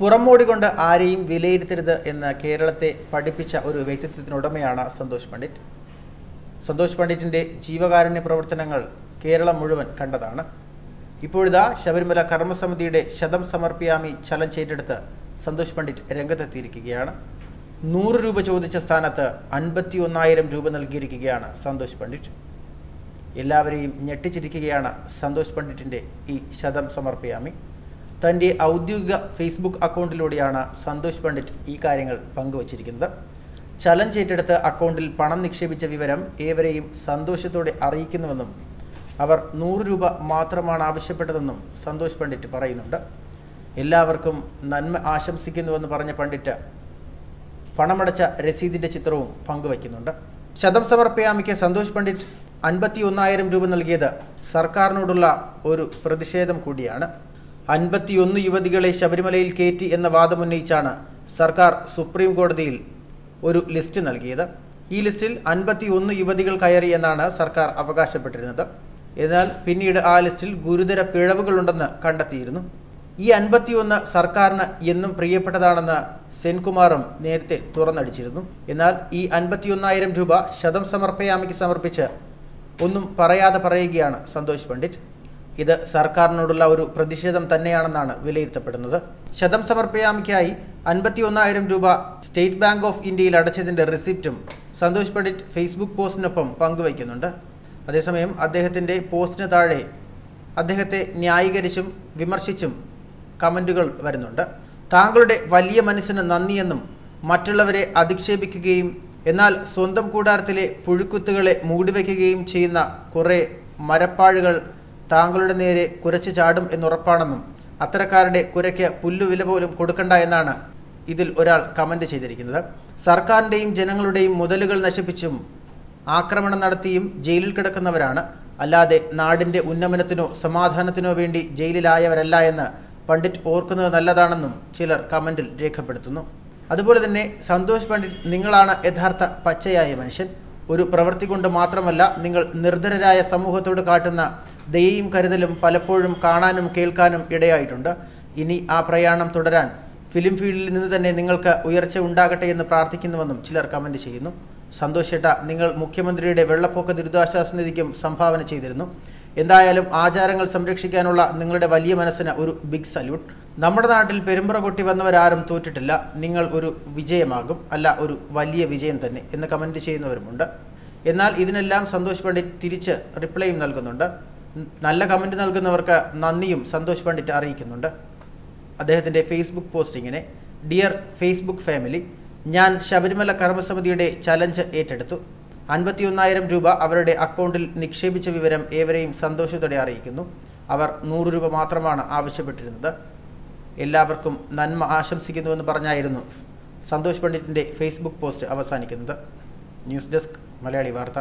പുറമോടി കൊണ്ട് ആരെയും വിലയിരുത്തരുത് എന്ന് കേരളത്തെ പഠിപ്പിച്ച ഒരു വ്യക്തിത്വത്തിനുടമയാണ് സന്തോഷ് പണ്ഡിറ്റ്. സന്തോഷ് പണ്ഡിറ്റിന്റെ ജീവകാരുണ്യ പ്രവർത്തനങ്ങൾ കേരളം മുഴുവൻ കണ്ടതാണ്. ഇപ്പോഴിതാ ശബരിമല കർമ്മസമിതിയുടെ ശതം സമർപ്പിയാമി ചലഞ്ച് ഏറ്റെടുത്ത് സന്തോഷ് പണ്ഡിറ്റ് രംഗത്തെത്തിയിരിക്കുകയാണ്. നൂറ് രൂപ ചോദിച്ച സ്ഥാനത്ത് അൻപത്തി ഒന്നായിരം രൂപ നൽകിയിരിക്കുകയാണ് സന്തോഷ് പണ്ഡിറ്റ്. എല്ലാവരെയും ഞെട്ടിച്ചിരിക്കുകയാണ് സന്തോഷ് പണ്ഡിറ്റിന്റെ ഈ ശതം സമർപ്പിയാമി. തന്റെ ഔദ്യോഗിക ഫേസ്ബുക്ക് അക്കൗണ്ടിലൂടെയാണ് സന്തോഷ് പണ്ഡിറ്റ് ഈ കാര്യങ്ങൾ പങ്കുവച്ചിരിക്കുന്നത്. ചലഞ്ച് ഏറ്റെടുത്ത് അക്കൗണ്ടിൽ പണം നിക്ഷേപിച്ച വിവരം ഏവരെയും സന്തോഷത്തോടെ അറിയിക്കുന്നുവെന്നും അവർ നൂറ് രൂപ മാത്രമാണ് ആവശ്യപ്പെട്ടതെന്നും സന്തോഷ് പണ്ഡിറ്റ് പറയുന്നുണ്ട്. എല്ലാവർക്കും നന്മ ആശംസിക്കുന്നുവെന്ന് പറഞ്ഞ പണ്ഡിറ്റ് പണമടച്ച രസീതിന്റെ ചിത്രവും പങ്കുവയ്ക്കുന്നുണ്ട്. ശതം സമർപ്പയാമിക്ക് സന്തോഷ് പണ്ഡിറ്റ് അൻപത്തി ഒന്നായിരം രൂപ നൽകിയത് സർക്കാരിനോടുള്ള ഒരു പ്രതിഷേധം കൂടിയാണ്. അൻപത്തിയൊന്ന് യുവതികളെ ശബരിമലയിൽ കയറ്റി എന്ന വാദമുന്നയിച്ചാണ് സർക്കാർ സുപ്രീം കോടതിയിൽ ഒരു ലിസ്റ്റ് നൽകിയത്. ഈ ലിസ്റ്റിൽ അൻപത്തി ഒന്ന് യുവതികൾ കയറി എന്നാണ് സർക്കാർ അവകാശപ്പെട്ടിരുന്നത്. എന്നാൽ പിന്നീട് ആ ലിസ്റ്റിൽ ഗുരുതര പിഴവുകളുണ്ടെന്ന് കണ്ടെത്തിയിരുന്നു. ഈ അൻപത്തിയൊന്ന് സർക്കാരിന് എന്നും പ്രിയപ്പെട്ടതാണെന്ന് സെൻകുമാറും നേരത്തെ തുറന്നടിച്ചിരുന്നു. എന്നാൽ ഈ അൻപത്തിയൊന്നായിരം രൂപ ശതം സമർപ്പയാമിക്ക് സമർപ്പിച്ച് ഒന്നും പറയാതെ പറയുകയാണ് സന്തോഷ് പണ്ഡിറ്റ്. ഇത് സർക്കാരിനോടുള്ള ഒരു പ്രതിഷേധം തന്നെയാണെന്നാണ് വിലയിരുത്തപ്പെടുന്നത്. ശതം സമർപ്പയാമിക്കായി അൻപത്തി ഒന്നായിരം രൂപ സ്റ്റേറ്റ് ബാങ്ക് ഓഫ് ഇന്ത്യയിൽ അടച്ചതിന്റെ റിസിപ്റ്റും സന്തോഷ് പണ്ഡിറ്റ് ഫേസ്ബുക്ക് പോസ്റ്റിനൊപ്പം പങ്കുവയ്ക്കുന്നുണ്ട്. അതേസമയം അദ്ദേഹത്തിന്റെ പോസ്റ്റിന് താഴെ അദ്ദേഹത്തെ ന്യായീകരിച്ചും വിമർശിച്ചും കമന്റുകൾ വരുന്നുണ്ട്. താങ്കളുടെ വലിയ മനസ്സിന് നന്ദിയെന്നും മറ്റുള്ളവരെ അധിക്ഷേപിക്കുകയും എന്നാൽ സ്വന്തം കൂടാരത്തിലെ പുഴുക്കുത്തുകളെ മൂടിവെക്കുകയും ചെയ്യുന്ന കുറേ മരപ്പാഴുകൾ താങ്കളുടെ നേരെ കുരച്ചു ചാടും എന്നുറപ്പാണെന്നും അത്തരക്കാരുടെ കുരയ്ക്ക് പുല്ലുവില പോലും കൊടുക്കണ്ട എന്നാണ് ഇതിൽ ഒരാൾ കമന്റ് ചെയ്തിരിക്കുന്നത്. സർക്കാരിന്റെയും ജനങ്ങളുടെയും മുതലുകൾ നശിപ്പിച്ചും ആക്രമണം നടത്തിയും ജയിലിൽ കിടക്കുന്നവരാണ്. അല്ലാതെ നാടിന്റെ ഉന്നമനത്തിനോ സമാധാനത്തിനോ വേണ്ടി ജയിലിലായവരല്ല എന്ന് പണ്ഡിറ്റ് ഓർക്കുന്നത് നല്ലതാണെന്നും ചിലർ കമന്റിൽ രേഖപ്പെടുത്തുന്നു. അതുപോലെ തന്നെ സന്തോഷ് പണ്ഡിറ്റ് നിങ്ങളാണ് യഥാർത്ഥ പച്ചയായ മനുഷ്യൻ. ഒരു പ്രവൃത്തി കൊണ്ട് മാത്രമല്ല നിങ്ങൾ നിർധരരായ സമൂഹത്തോട് കാട്ടുന്ന ദയയും കരുതലും പലപ്പോഴും കാണാനും കേൾക്കാനും ഇടയായിട്ടുണ്ട്. ഇനി ആ പ്രയാണം തുടരാൻ ഫിലിം ഫീൽഡിൽ നിന്ന് തന്നെ നിങ്ങൾക്ക് ഉയർച്ച ഉണ്ടാകട്ടെ എന്ന് പ്രാർത്ഥിക്കുന്നുവെന്നും ചിലർ കമന്റ് ചെയ്യുന്നു. സന്തോഷേട്ട നിങ്ങൾ മുഖ്യമന്ത്രിയുടെ വെള്ളപ്പൊക്ക ദുരിതാശ്വാസ നിധിക്കും സംഭാവന ചെയ്തിരുന്നു. എന്തായാലും ആചാരങ്ങൾ സംരക്ഷിക്കാനുള്ള നിങ്ങളുടെ വലിയ മനസ്സിന് ഒരു ബിഗ് സല്യൂട്ട് നമ്മുടെ നാട്ടിൽ പെരുമ്പറ കൊട്ടി വന്നവരാരും തോറ്റിട്ടില്ല. നിങ്ങൾ ഒരു വിജയമാകും. അല്ല ഒരു വലിയ വിജയം തന്നെ എന്ന് കമന്റ് ചെയ്യുന്നവരുമുണ്ട്. എന്നാൽ ഇതിനെല്ലാം സന്തോഷ് പണ്ഡിറ്റ് തിരിച്ച് റിപ്ലൈയും നൽകുന്നുണ്ട്. നല്ല കമന്റ് നൽകുന്നവർക്ക് നന്ദിയും സന്തോഷ് പണ്ഡിറ്റ് അറിയിക്കുന്നുണ്ട്. അദ്ദേഹത്തിന്റെ ഫേസ്ബുക്ക് പോസ്റ്റിങ്ങിനെ ഡിയർ ഫേസ്ബുക്ക് ഫാമിലി ഞാൻ ശബരിമല കർമ്മസമിതിയുടെ ചലഞ്ച് ഏറ്റെടുത്തു. അൻപത്തിയൊന്നായിരം രൂപ അവരുടെ അക്കൗണ്ടിൽ നിക്ഷേപിച്ച വിവരം ഏവരെയും സന്തോഷത്തോടെ അറിയിക്കുന്നു. അവർ നൂറ് രൂപ മാത്രമാണ് ആവശ്യപ്പെട്ടിരുന്നത്. എല്ലാവർക്കും നന്മ ആശംസിക്കുന്നുവെന്ന് പറഞ്ഞായിരുന്നു സന്തോഷ് പണ്ഡിറ്റിന്റെ ഫേസ്ബുക്ക് പോസ്റ്റ് അവസാനിക്കുന്നത്. News desk Malayali Vartha.